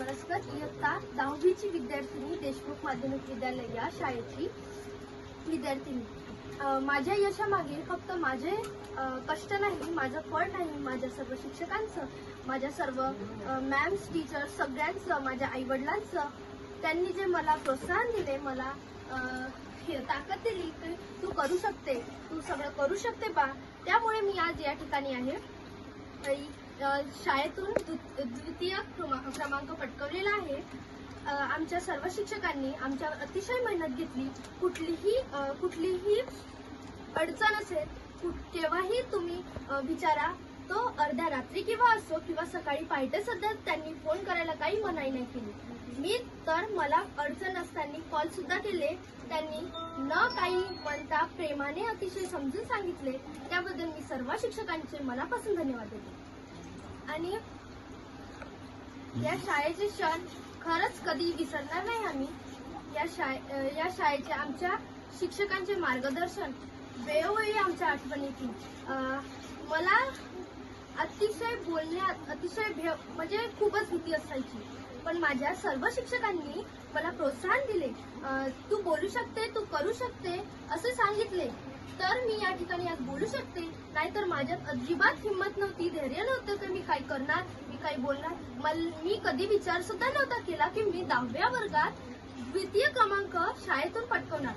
होत इयत्ता दहावीची विद्यार्थिनी देशमुख माध्यमिक विद्यालय या शाळेची विद्यार्थिनी. माझ्या यशामागे फक्त माझे कष्ट नाही माझं फळ नाही माझ्या सर्व शिक्षकांचं माझ्या सर्व मॅम्स टीचर्स सगळ्यांचं माझ्या आईवडिलांचं त्यांनी जे मला प्रोत्साहन दिले मला हे ताकद दिली की तू करू शकते तू सगळं करू शकते बा. त्यामुळे मी आज या ठिकाणी आहे. शाळेतून द्वि- द्वितीय क्रमा- क्रमांक पटकवलेला आहे. आमच्या सर्व शिक्षकांनी आमच्यावर अतिशय मेहनत घेतली. कुठलीही कुठलीही अडचण असेल केव्हाही तुम्ही विचारा. तो अर्ध्या रात्री किंवा असो किंवा सकाळी पहाटे सुद्धा त्यांनी फोन करायला काही मनाई नाही केली. मी तर मला अडचण असताना कॉल सुद्धा केले. त्यांनी न काही म्हणता प्रेमाने अतिशय समजून सांगितले. त्याबद्दल मी सर्व शिक्षकांचे मनापासून धन्यवाद देते. आणि या शाळेचे क्षण खरंच कधी विसरणार नाही आम्ही. या शाळे या शाळेचे आमच्या शिक्षकांचे मार्गदर्शन वेळोवेळी आमच्या आठवणीतील मला अतिशय बोलण्यात अतिशय भे म्हणजे खूपच भीती असायची. पण माझ्या सर्व शिक्षकांनी मला प्रोत्साहन दिले. तू बोलू शकते तू करू शकते असे सांगितले. तर मी या ठिकाणी आज बोलू शकते. नाहीतर माझ्यात अजिबात हिंमत नव्हती धैर्य नव्हतं तर मी काय करणार. काही बोलणार? मल मी कधी विचार सुद्धा नव्हता केला की मी दहाव्या वर्गात द्वितीय क्रमांक शाळेतून पटकवणार.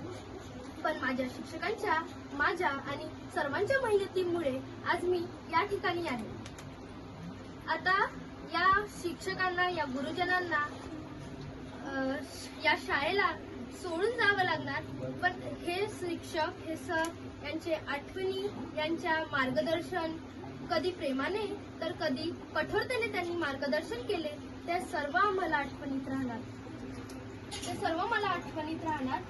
पण माझ्या शिक्षकांच्या माझ्या आणि सर्वांच्या मेहनतीमुळे आज मी या ठिकाणी आहे. आता या शिक्षकांना या गुरुजनांना या शाळेला सोडून जावं लागणार. पण हे शिक्षक हे सर यांचे आठवणी यांच्या मार्गदर्शन कधी प्रेमाने तर कधी कठोरतेने त्यांनी मार्गदर्शन केले ते सर्व आम्हाला आठवणीत राहणार. ते सर्व मला आठवणीत राहणार.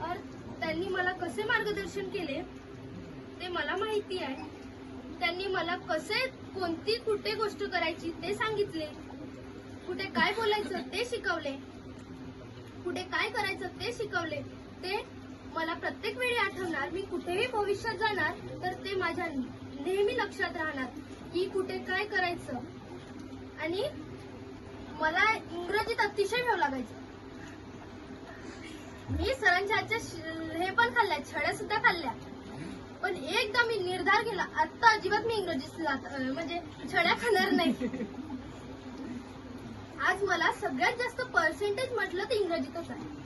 और त्यांनी मला कसे मार्गदर्शन केले ते मला माहिती आहे. त्यांनी मला कसे कोणती कुठे गोष्ट करायची ते सांगितले. कुठे काय बोलायचं ते शिकवले. कुठे काय करायचं ते शिकवले. ते मला प्रत्येक वेळी आठवणार. मी कुठेही भविष्यात जाणार तर ते माझ्या नेहमी लक्षात राहणार की कुठे काय करायचं. आणि मला इंग्रजीत अतिशय भेव लागायचं. मी सरांच्या हे पण खाल्ल्या छड्या सुद्धा खाल्ल्या. पण एकदा मी निर्धार केला आता अजिबात मी अं, म्हणजे छड्या खाणार नाही. आज मला सगळ्यात जास्त पर्सेंटेज म्हटलं तर इंग्रजीतच आहे.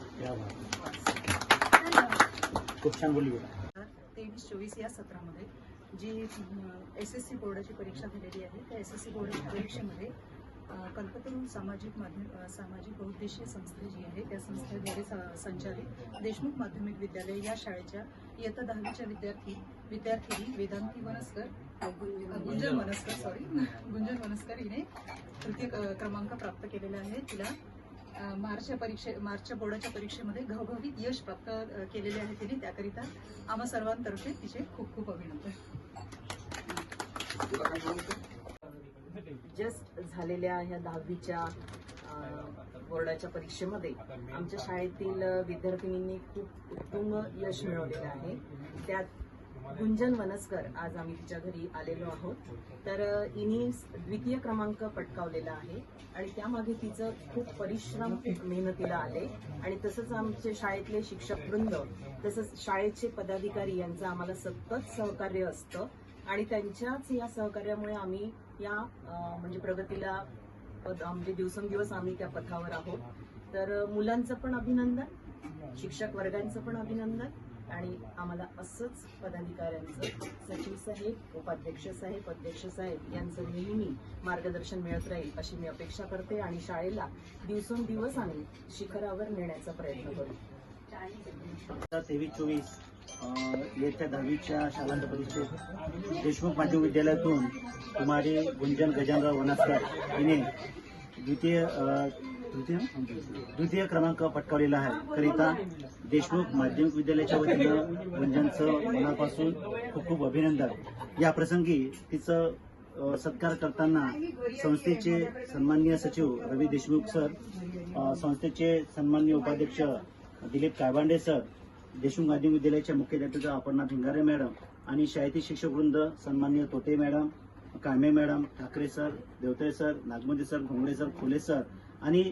खूप छान तेवीस चोवीस या सत्रामध्ये जी एस एस सी बोर्डाची परीक्षा झालेली आहे. त्या एस एस सी बोर्डाच्या परीक्षेमध्ये अ, कल्पतरू सामाजिक माध्यम सामाजिक बहुद्देशीय संस्था जी आहे त्या संस्थेद्वारे स- संचालित देशमुख माध्यमिक विद्यालय या शाळेच्या इयत्ता दहावीच्या विद्यार्थी विद्यार्थिनी वेदांती वनस्कर गुंजन वनस्कर सॉरी गुंजन वनस्कर हिने तृतीय क्रमांक प्राप्त केलेला आहे. तिला मार्चच्या परीक्षे मार्चच्या बोर्डाच्या परीक्षेमध्ये घवघवीत यश प्राप्त केलेले आहे तिने. त्याकरिता आम्हा सर्वांतर्फे तिचे खूप खूप अभिनंदन. जस्ट झालेल्या ह्या दहावीच्या बोर्डाच्या परीक्षेमध्ये आमच्या शाळेतील विद्यार्थिनींनी खूप उत्तम यश मिळवलेलं आहे. त्यात गुंजन वनस्कर आज आम्ही तिच्या घरी आलेलो आहोत. तर इनी हिने द्वितीय क्रमांक पटकावलेला आहे आणि त्यामागे तिचं खूप परिश्रम मेहनतीला आले. आणि तसंच आमचे शाळेतले शिक्षक वृंद तसंच शाळेचे पदाधिकारी यांचं आम्हाला सतत सहकार्य असतं. आणि त्यांच्याच या सहकार्यामुळे आम्ही या म्हणजे प्रगतीला पद- म्हणजे दिवसेंदिवस आम्ही त्या पथावर आहोत. तर मुलांचं पण अभिनंदन शिक्षक वर्गांचं पण अभिनंदन. आणि आम्हाला असंच पदाधिकाऱ्यांचं सचिव साहेब उपाध्यक्ष साहेब अध्यक्ष साहेब यांचं नेहमी मार्गदर्शन मिळत राहील अशी मी अपेक्षा करते आणि शाळेला दिवसेंदिवस आम्ही शिखरावर नेण्याचा प्रयत्न करू. तेवीस चोवीस येत्या दहावीच्या शालांत परीक्षेत देशमुख माध्यमिक विद्यालयातून कुमारी गुंजन गजानराव वनासकर हिने द्वितीय तृतीय द्वितीय क्रमांक पटकावलेला आहे. करिता देशमुख माध्यमिक विद्यालयाच्या वतीनं गुंजनचं मनापासून खूप खूप अभिनंदन. या प्रसंगी तिचं सत्कार करताना संस्थेचे सन्माननीय सचिव रवी देशमुख सर संस्थेचे सन्माननीय उपाध्यक्ष दिलीप कायबांडे सर देशमुख माध्यमिक विद्यालयाच्या मुख्याध्यापिका अपर्णा भिंगारे मॅडम आणि शाळेतील शिक्षक वृंद सन्माननीय Tote madam Kame madam Thackeray sir Devtale sir Nagmodi sir Ghongade sir Khole sir आणि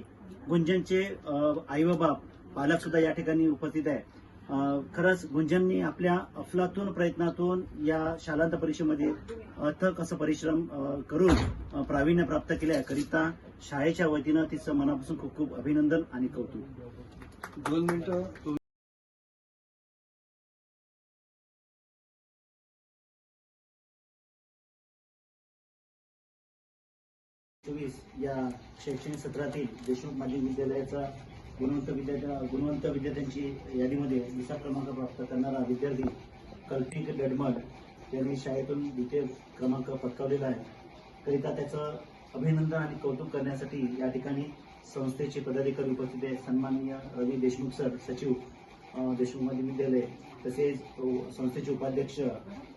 गुंजनचे आई बाबा पालक सुद्धा या ठिकाणी उपस्थित आहे. खरंच गुंजननी आपल्या अफलातून प्रयत्नातून या शालांत परीक्षेमध्ये अथक असं परिश्रम करून प्रावीण्य प्राप्त केल्याकरिता आहे. करिता शाळेच्या वतीनं तिचं मनापासून खूप खूप अभिनंदन आणि कौतुक. दोन मिनिटं. चोवीस या शैक्षणिक सत्रातील देशमुख माध्यमिक विद्यालयाचा गुणवंत विद्यार्थ्या गुणवंत विद्यार्थ्यांची यादीमध्ये दुसरा क्रमांक प्राप्त करणारा विद्यार्थी कल्पिक डडमड यांनी शाळेतून द्वितीय क्रमांक पटकावलेला आहे. करिता त्याचं अभिनंदन आणि कौतुक करण्यासाठी या ठिकाणी संस्थेचे पदाधिकारी उपस्थित आहे सन्माननीय रवी देशमुख सर सचिव देशमुख माध्यमिक विद्यालय तसेच संस्थेचे उपाध्यक्ष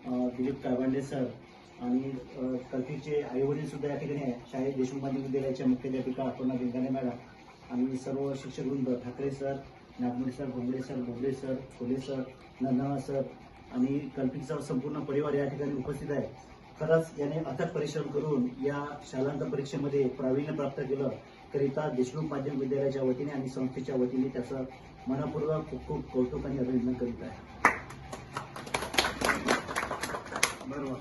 दिलीप काळबांडे सर आणि कल्पीचे आईवडील सुद्धा या ठिकाणी आहे शाळेत देशमुख माध्यमिक विद्यालयाच्या मुख्याध्यापिका अपर्णा बेंगाणे मॅडम आणि सर्व शिक्षक वृंद Thackeray sir Nagmode sir Bhongade sir Bobde sir Khole sir Nandana sir आणि कल्पिकचा संपूर्ण परिवार या ठिकाणी उपस्थित आहे. खरंच याने अथक परिश्रम करून या शालांत परीक्षेमध्ये प्रावीण्य प्राप्त केलं. करिता देशमुख माध्यम विद्यालयाच्या वतीने आणि संस्थेच्या वतीने त्याचं मनपूर्वक खूप खूप कौतुक आणि अभिनंदन करीत आहे.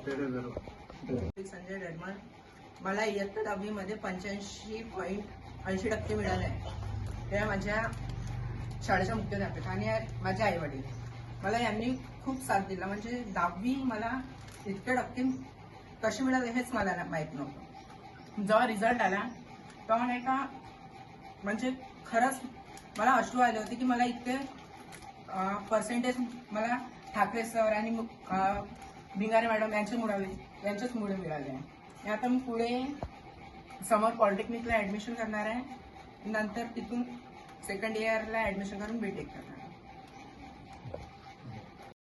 संजय डडमळ मला इयत्ता दहावीमध्ये पंच्याऐंशी पॉईंट ऐंशी टक्के मिळाले आहे ते माझ्या शाळेच्या मुख्याध्यापक आणि माझे आई वडील मला यांनी खूप साथ दिला. म्हणजे दहावी मला इतके टक्के कसे मिळाले हेच मला माहीत नव्हतं. जेव्हा रिझल्ट आला तेव्हा नाही का म्हणजे खरंच मला अश्रू आले होते की मला इतके पर्सेंटेज मला ठाकरे सर आणि भिंगारे मॅडम यांच्यामुळे यांच्याचमुळे मिळाले आहे. आणि आता मी पुढे समर पॉलिटेक्निकला ॲडमिशन करणार आहे. नंतर तिथून सेकंड इयरला ॲडमिशन करून बीटेक करणार